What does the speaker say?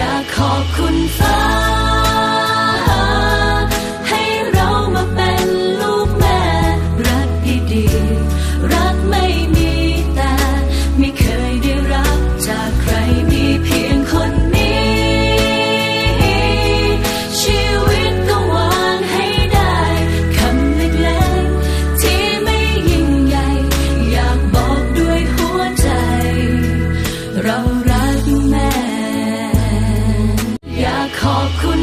อยากขอบคุณฟ้า ให้เรามาเป็นลูกแม่ รักดีๆ รักไม่มีแต่ ไม่เคยได้รับจากใครมีเพียงคนนี้ ชีวิตก็หวานให้ได้คำเล็กๆ ที่ไม่ยิ่งใหญ่ อยากบอกด้วยหัวใจ เรา ขอบคุณ